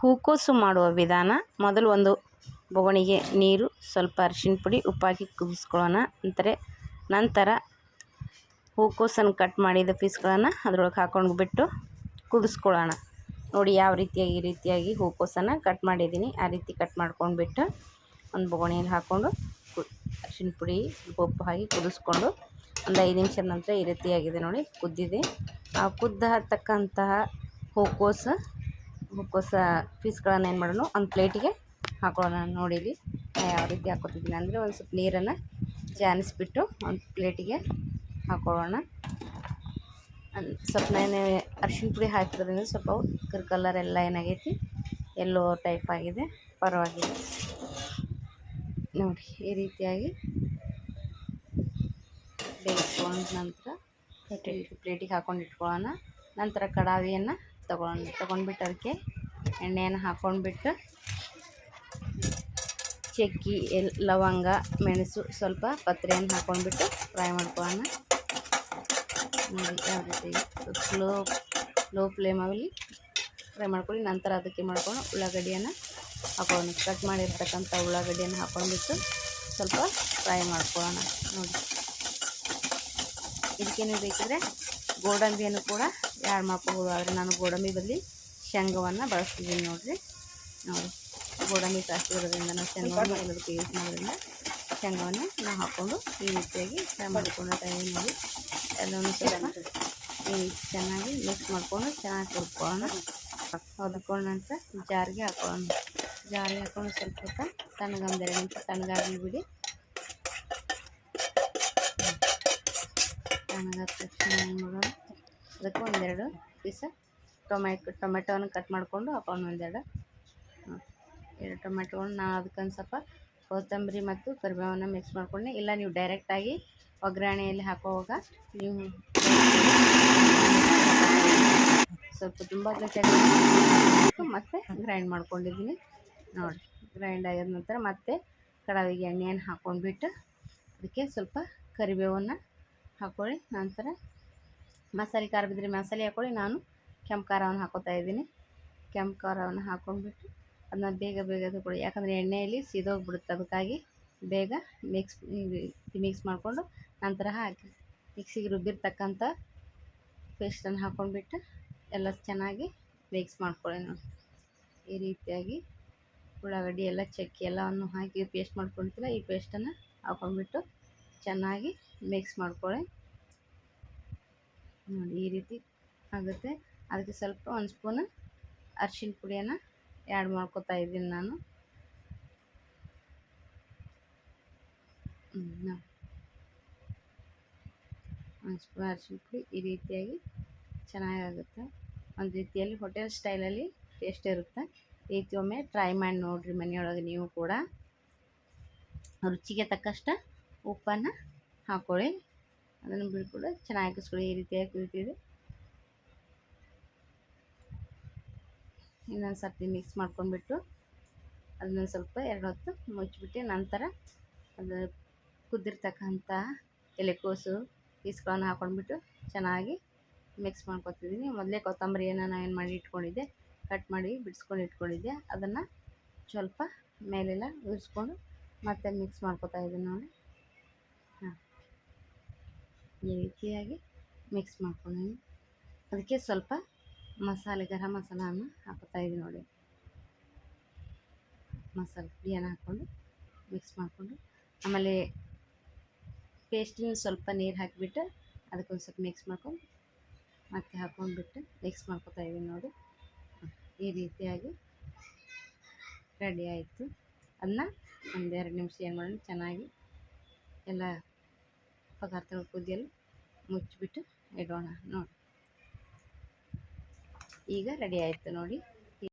ಹೂಕೋಸು ಮಾಡುವ ವಿಧಾನ. ಮೊದಲು ಒಂದು ಬೊಗಣಿಗೆ ನೀರು, ಸ್ವಲ್ಪ ಅರಿಶಿನ ಪುಡಿ, ಉಪ್ಪಾಕಿ ಕುದಿಸ್ಕೊಳ್ಳೋಣ. ನಂತರ ನಂತರ ಹೂಕೋಸನ್ನು ಕಟ್ ಮಾಡಿದ ಪೀಸ್ಗಳನ್ನು ಅದ್ರೊಳಗೆ ಹಾಕೊಂಡು ಬಿಟ್ಟು ಕುದಿಸ್ಕೊಳ್ಳೋಣ. ನೋಡಿ, ಯಾವ ರೀತಿಯಾಗಿ ಈ ರೀತಿಯಾಗಿ ಹೂಕೋಸನ್ನು ಕಟ್ ಮಾಡಿದ್ದೀನಿ. ಆ ರೀತಿ ಕಟ್ ಮಾಡ್ಕೊಂಡು ಬಿಟ್ಟು ಒಂದು ಬೊಗಣಿಯಲ್ಲಿ ಹಾಕ್ಕೊಂಡು ಕು, ಅರಿಶಿನ ಪುಡಿ, ಉಪ್ಪು ಹಾಕಿ ಕುದಿಸ್ಕೊಂಡು ಒಂದು ಐದು ನಿಮಿಷದ ನಂತರ ಈ ರೀತಿಯಾಗಿದೆ ನೋಡಿ, ಕುದ್ದಿದೆ. ಆ ಕುದ್ದ ತಕ್ಕಂತಹ ಹೂಕೋಸು ಹೂಕೋಸ ಪೀಸ್ಗಳನ್ನು ಏನು ಮಾಡೋಣ ಒಂದು ಪ್ಲೇಟಿಗೆ ಹಾಕೊಳ್ಳೋಣ ನೋಡಿ ಇಲ್ಲಿ. ನಾ ಯಾವ ರೀತಿ ಹಾಕೋತಿದ್ದೀನಿ ಅಂದರೆ ಒಂದು ಸ್ವಲ್ಪ ನೀರನ್ನು ಜಾನಿಸ್ಬಿಟ್ಟು ಒಂದು ಪ್ಲೇಟಿಗೆ ಹಾಕೊಳ್ಳೋಣ. ಸ್ವಲ್ಪ ನಾನು ಅರ್ಶಿನ ಪುಡಿ ಹಾಕಿರೋದ್ರಿಂದ ಸ್ವಲ್ಪ ಕರ್ ಕಲರ್ ಎಲ್ಲ ಏನಾಗೈತಿ, ಎಲ್ಲೋ ಟೈಪ್ ಆಗಿದೆ, ಪರವಾಗಿಲ್ಲ. ನೋಡಿ, ಈ ರೀತಿಯಾಗಿ ಬೇಯಿಸ್ಕೊಂಡ ನಂತರ ಪ್ಲೇಟಿಗೆ ಹಾಕೊಂಡು ಇಟ್ಕೊಳ್ಳೋಣ. ನಂತರ ಕಡಾವಿಯನ್ನು ತಗೊಳ್ಳೋಣ ತೊಗೊಂಡ್ಬಿಟ್ಟು ಅದಕ್ಕೆ ಎಣ್ಣೆಯನ್ನು ಹಾಕ್ಕೊಂಡ್ಬಿಟ್ಟು ಚಕ್ಕಿ, ಎಲ್, ಲವಂಗ, ಮೆಣಸು ಸ್ವಲ್ಪ ಪತ್ರೆಯನ್ನು ಹಾಕ್ಕೊಂಡ್ಬಿಟ್ಟು ಫ್ರೈ ಮಾಡ್ಕೊಳ್ಳೋಣ. ನೋಡಿ ಯಾವ ರೀತಿ ಸ್ಲೋ, ಲೋ ಫ್ಲೇಮಲ್ಲಿ ಫ್ರೈ ಮಾಡ್ಕೊಳ್ಳಿ. ನಂತರ ಅದಕ್ಕೆ ಮಾಡ್ಕೊಂಡು ಉಳ್ಳಾಗಡ್ಡಿಯನ್ನು ಹಾಕೊಳ್ಳೋಣ ಕಟ್ ಮಾಡಿರ್ತಕ್ಕಂಥ ಉಳ್ಳಾಗಡ್ಡಿಯನ್ನು ಹಾಕ್ಕೊಂಡ್ಬಿಟ್ಟು ಸ್ವಲ್ಪ ಫ್ರೈ ಮಾಡ್ಕೊಳ್ಳೋಣ. ನೋಡಿ. ಇದಕ್ಕೇನು ಬೇಕಿದ್ರೆ ಗೋಡಂಬಿಯನ್ನು ಕೂಡ ಎರಡು ಮಾಡ್ಕೋಬೋದು ಆದರೆ ನಾನು ಗೋಡಂಬಿ ಬದಲಿ ಶೇಂಗವನ್ನು ಬಳಸ್ತಿದ್ದೀನಿ ನೋಡಿರಿ. ನೋಡಿ ಗೋಡಂಬಿ ಜಾಸ್ತಿ ಇರೋದ್ರಿಂದ ನಾವು ಶೇಂಗವನ್ನು ಎಲ್ಲದಕ್ಕೂ ಯೂಸ್ ಮಾಡೋದ್ರಿಂದ ಶೇಂಗವನ್ನು ನಾವು ಹಾಕ್ಕೊಂಡು ಈ ರೀತಿಯಾಗಿ ಫ್ರೈ ಮಾಡಿಕೊಂಡು ಟೈಮ್ ನೋಡಿ. ಎಲ್ಲವನ್ನು ಸ್ವಲ್ಪ ಈ ಚೆನ್ನಾಗಿ ಮಿಕ್ಸ್ ಮಾಡಿಕೊಂಡು ಚೆನ್ನಾಗಿ ಹುರ್ಕೊಳ್ಳೋಣ. ಹೊದ್ಕೊಂಡ ನಂತರ ಜಾರಿಗೆ ಹಾಕೊಳ್ಳೋಣ. ಜಾರಿಗೆ ಹಾಕೊಂಡು ಸ್ವಲ್ಪ ಹೊತ್ತು ತಣ್ಣಗೆ ಒಂದು ಎರಡು ನಿಮಿಷ ತಣ್ಣಗಾಗಲಿ ಬಿಡಿ. ತಣ್ಣಗಾದ ತಕ್ಷಣ ಅದಕ್ಕೆ ಒಂದೆರಡು ಪೀಸ ಟೊಮೆಟೊ ಟೊಮೆಟೊವನ್ನು ಕಟ್ ಮಾಡಿಕೊಂಡು ಹಾಕೊಂಡು ಒಂದೆರಡು. ಎರಡು ಟೊಮೆಟೊಗಳು ನಾನು ಅದಕ್ಕೊಂದು ಸ್ವಲ್ಪ ಕೊತ್ತಂಬರಿ ಮತ್ತು ಕರಿಬೇವನ್ನು ಮಿಕ್ಸ್ ಮಾಡ್ಕೊಂಡು. ಇಲ್ಲ ನೀವು ಡೈರೆಕ್ಟಾಗಿ ಒಗ್ಗರಣೆಯಲ್ಲಿ ಹಾಕುವಾಗ ನೀವು ಸ್ವಲ್ಪ ತುಂಬ ಗಟ್ಟಿಯಾಗಿ ಮತ್ತೆ ಗ್ರೈಂಡ್ ಮಾಡ್ಕೊಂಡಿದ್ದೀನಿ. ನೋಡಿ ಗ್ರೈಂಡ್ ಆಗಿದ ನಂತರ ಮತ್ತೆ ಕಡಾವಿಗೆ ಎಣ್ಣೆಯನ್ನು ಹಾಕೊಂಡ್ಬಿಟ್ಟು ಅದಕ್ಕೆ ಸ್ವಲ್ಪ ಕರಿಬೇವನ್ನು ಹಾಕ್ಕೊಳ್ಳಿ ನಂತರ ಮಸಾಲೆ ಖಾರ ಬಿದ್ದರೆ ಮಸಾಲೆ ಹಾಕ್ಕೊಳ್ಳಿ ನಾನು ಕೆಂಪು ಖಾರವನ್ನು ಹಾಕೋತಾ ಇದ್ದೀನಿ. ಕೆಂಪು ಖಾರವನ್ನು ಹಾಕ್ಕೊಂಡ್ಬಿಟ್ಟು ಅದನ್ನ ಬೇಗ ಬೇಗ ತಗೊಳ್ಳಿ. ಯಾಕಂದರೆ ಎಣ್ಣೆಯಲ್ಲಿ ಸೀದೋಗ್ಬಿಡುತ್ತೆ. ಅದಕ್ಕಾಗಿ ಬೇಗ ಮಿಕ್ಸ್ ಮಿಕ್ಸ್ ಮಾಡಿಕೊಂಡು ನಂತರ ಹಾಕಿ. ಮಿಕ್ಸಿಗೆ ರುಬ್ಬಿರ್ತಕ್ಕಂಥ ಪೇಸ್ಟನ್ನು ಹಾಕ್ಕೊಂಡ್ಬಿಟ್ಟು ಎಲ್ಲ ಚೆನ್ನಾಗಿ ಮಿಕ್ಸ್ ಮಾಡ್ಕೊಳ್ಳಿ ನಾನು ಈ ರೀತಿಯಾಗಿ ಉಳ್ಳಾಗಡ್ಡಿ ಎಲ್ಲ ಚಕ್ಕಿ ಎಲ್ಲವನ್ನು ಹಾಕಿ ಪೇಸ್ಟ್ ಮಾಡ್ಕೊಳ್ತೀರ ಈ ಪೇಸ್ಟನ್ನು ಹಾಕ್ಕೊಂಡ್ಬಿಟ್ಟು ಚೆನ್ನಾಗಿ ಮಿಕ್ಸ್ ಮಾಡ್ಕೊಳ್ಳಿ. ನೋಡಿ, ಈ ರೀತಿ ಆಗುತ್ತೆ. ಅದಕ್ಕೆ ಸ್ವಲ್ಪ ಒಂದು ಸ್ಪೂನ್ ಅರ್ಶಿನ ಪುಡಿಯನ್ನು ಆ್ಯಡ್ ಮಾಡ್ಕೊತಾ ಇದ್ದೀನಿ ನಾನು. ಒಂದು ಸ್ಪೂನ್ ಅರ್ಶಿನ ಪುಡಿ ಈ ರೀತಿಯಾಗಿ ಚೆನ್ನಾಗಾಗುತ್ತೆ. ಒಂದು ರೀತಿಯಲ್ಲಿ ಹೋಟೆಲ್ ಸ್ಟೈಲಲ್ಲಿ ಟೇಸ್ಟ್ ಇರುತ್ತೆ. ರೀತಿ ಒಮ್ಮೆ ಟ್ರೈ ಮಾಡಿ ನೋಡಿರಿ ಮನೆಯೊಳಗೆ ನೀವು ಕೂಡ. ರುಚಿಗೆ ತಕ್ಕಷ್ಟು ಉಪ್ಪನ್ನು ಹಾಕ್ಕೊಳ್ಳಿ ಅದನ್ನು ಬಿಟ್ಬಿಟ್ಟು ಚೆನ್ನಾಗಿ ಹಾಕಿಸ್ಕೊಳ್ಳಿ ಈ ರೀತಿಯಾಗಿ ಕುದಿತಿದೆ ಇನ್ನೊಂದು ಸರ್ತಿ ಮಿಕ್ಸ್ ಮಾಡ್ಕೊಂಡ್ಬಿಟ್ಟು ಅದನ್ನ ಸ್ವಲ್ಪ ಎರಡು ಹೊತ್ತು ಮುಚ್ಚಿಬಿಟ್ಟು ನಂತರ ಅದು ಕುದ್ದಿರ್ತಕ್ಕಂಥ ಎಲೆಕೋಸು ಪೀಸ್ಗಳನ್ನು ಹಾಕ್ಕೊಂಡ್ಬಿಟ್ಟು ಚೆನ್ನಾಗಿ ಮಿಕ್ಸ್ ಮಾಡ್ಕೊತಿದ್ದೀನಿ ಮೊದಲೇ ಕೊತ್ತಂಬರಿಯನ್ನು ನಾವೇನು ಮಾಡಿ ಇಟ್ಕೊಂಡಿದ್ದೆ ಕಟ್ ಮಾಡಿ ಬಿಡಿಸ್ಕೊಂಡು ಇಟ್ಕೊಂಡಿದ್ದೆ. ಅದನ್ನು ಸ್ವಲ್ಪ ಮೇಲೆಲ್ಲ ಉರಿಸ್ಕೊಂಡು ಮತ್ತೆ ಮಿಕ್ಸ್ ಮಾಡ್ಕೊತಾ ಇದ್ದೀನಿ ನೋಡಿ. ಈ ರೀತಿಯಾಗಿ ಮಿಕ್ಸ್ ಮಾಡ್ಕೊಳ್ಳೋಣ. ಅದಕ್ಕೆ ಸ್ವಲ್ಪ ಮಸಾಲೆ, ಗರಂ ಮಸಾಲವನ್ನು ಹಾಕೋತಾ ಇದ್ದೀನಿ ನೋಡಿ. ಮಸಾಲೆ ಪುಡಿಯನ್ನು ಹಾಕ್ಕೊಂಡು ಮಿಕ್ಸ್ ಮಾಡಿಕೊಂಡು, ಆಮೇಲೆ ಪೇಸ್ಟಿನ ಸ್ವಲ್ಪ ನೀರು ಹಾಕಿಬಿಟ್ಟು ಅದಕ್ಕೊಂದು ಸ್ವಲ್ಪ ಮಿಕ್ಸ್ ಮಾಡ್ಕೊಂಡು ಮತ್ತೆ ಹಾಕ್ಕೊಂಡ್ಬಿಟ್ಟು ಮಿಕ್ಸ್ ಮಾಡ್ಕೊತಾ ಇದ್ದೀನಿ ನೋಡಿ. ಈ ರೀತಿಯಾಗಿ ರೆಡಿ ಆಯಿತು. ಅದನ್ನ ಒಂದೆರಡು ನಿಮಿಷ ಏನು ಮಾಡೋಣ, ಚೆನ್ನಾಗಿ ಎಲ್ಲ ಪದಾರ್ಥಗಳು ಕುದಿಯಲು ಮುಚ್ಚಿಬಿಟ್ಟು ಇಡೋಣ ನೋಡಿ. ಈಗ ರೆಡಿ ಆಯಿತು ನೋಡಿ.